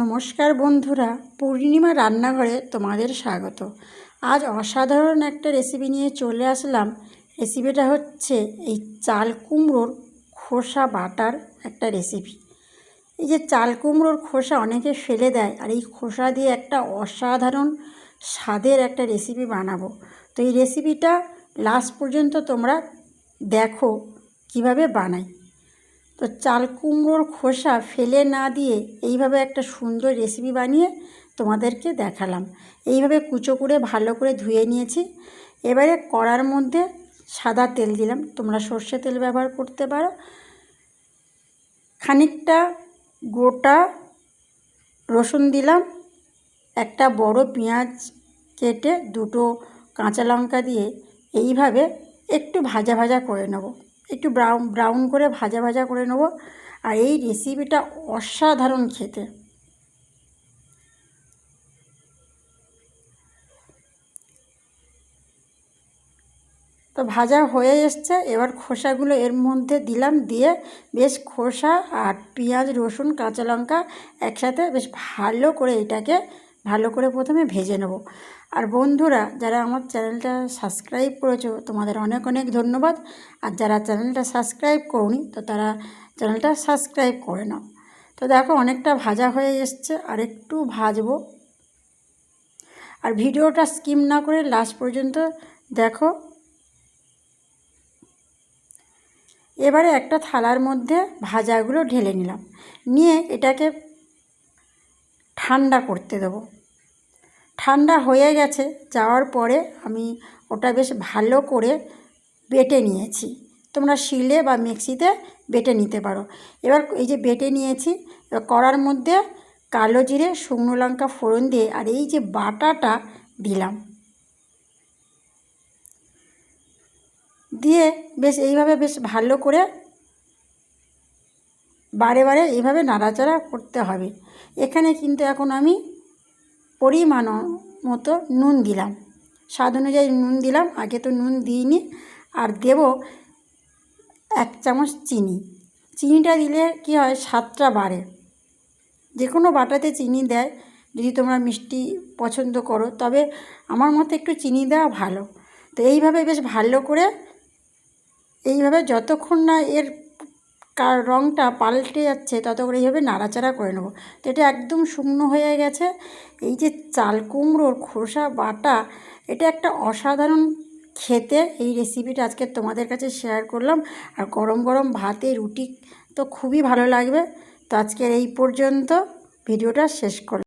নমস্কার বন্ধুরা, পূর্ণিমা রান্নাঘরে তোমাদের স্বাগত। আজ অসাধারণ একটা রেসিপি নিয়ে চলে আসলাম। রেসিপিটা হচ্ছে এই চাল কুমড়োর খোসা বাটার একটা রেসিপি এই যে চাল কুমড়োর খোসা অনেকে ফেলে দেয়, আর এই খোসা দিয়ে একটা অসাধারণ স্বাদের একটা রেসিপি বানাবো। তো এই রেসিপিটা লাস্ট পর্যন্ত তোমরা দেখো কীভাবে বানাই। তো চাল কুমড়োর খোসা ফেলে না দিয়ে এইভাবে একটা সুন্দর রেসিপি বানিয়ে তোমাদেরকে দেখালাম। এইভাবে কুচো করে, ভালো করে ধুয়ে নিয়েছি। এবারে কড়ার মধ্যে সাদা তেল দিলাম। তোমরা সর্ষে তেল ব্যবহার করতে পারো। খানিকটা গোটা রসুন দিলাম। একটা বড় পেঁয়াজ কেটে দুটো কাঁচা লঙ্কা দিয়ে এইভাবে একটু ভাজা ভাজা করে নেব। একটু ব্রাউন ব্রাউন করে ভাজা ভাজা করে নেব। আর এই রেসিপিটা অসাধারণ খেতে। তো ভাজা হয়ে এসছে। এবার খোসাগুলো এর মধ্যে দিলাম। দিয়ে বেশ খোসা আর পেঁয়াজ, রসুন, কাঁচা লঙ্কা একসাথে বেশ ভালো করে এটাকে ভালো করে প্রথমে ভেজে নেব। আর বন্ধুরা, যারা আমার চ্যানেলটা সাবস্ক্রাইব করেছ, তোমাদের অনেক অনেক ধন্যবাদ। আর যারা চ্যানেলটা সাবস্ক্রাইব করনি, তো তারা চ্যানেলটা সাবস্ক্রাইব করে নাও। তো দেখো, অনেকটা ভাজা হয়ে এসছে, আর একটু ভাজবো। আর ভিডিওটা স্কিম না করে লাস্ট পর্যন্ত দেখো। এবারে একটা থালার মধ্যে ভাজাগুলো ঢেলে নিলাম। নিয়ে এটাকে ঠান্ডা করতে দেবো। ঠান্ডা হয়ে গেছে, যাওয়ার পরে আমি ওটা বেশ ভালো করে বেটে নিয়েছি। তোমরা শিলে বা মিক্সিতে বেটে নিতে পারো। এবার এই যে বেটে নিয়েছি, এবার কড়ার মধ্যে কালো জিরে, শুকনো লঙ্কা ফোড়ন দিয়ে আর এই যে বাটাটা দিলাম। দিয়ে বেশ এইভাবে বেশ ভালো করে বারে বারে এইভাবে নাড়াচাড়া করতে হবে। এখানে কিন্তু এখন আমি পরিমাণ মতো নুন দিলাম। স্বাদ অনুযায়ী নুন দিলাম, আগে তো নুন দিইনি, আর দেব এক চামচ চিনি। চিনিটা দিলে কি হয়, স্বাদটা বাড়ে। যে কোনো বাটাতে চিনি দেয়, যদি তোমরা মিষ্টি পছন্দ করো, তবে আমার মতে একটু চিনি দেওয়া ভালো। তো এইভাবে বেশ ভালো করে, এইভাবে যতক্ষণ না এর কার রঙটা পাল্টে যাচ্ছে, তত করে এইভাবে নাড়াচাড়া করে নেব। তো এটা একদম শুকনো হয়ে গেছে। এই যে চাল কুমড়োর খোসা বাটা, এটা একটা অসাধারণ খেতে। এই রেসিপিটা আজকে তোমাদের কাছে শেয়ার করলাম। আর গরম গরম ভাতে রুটি তো খুবই ভালো লাগবে। তো আজকের এই পর্যন্ত ভিডিওটা শেষ করলাম।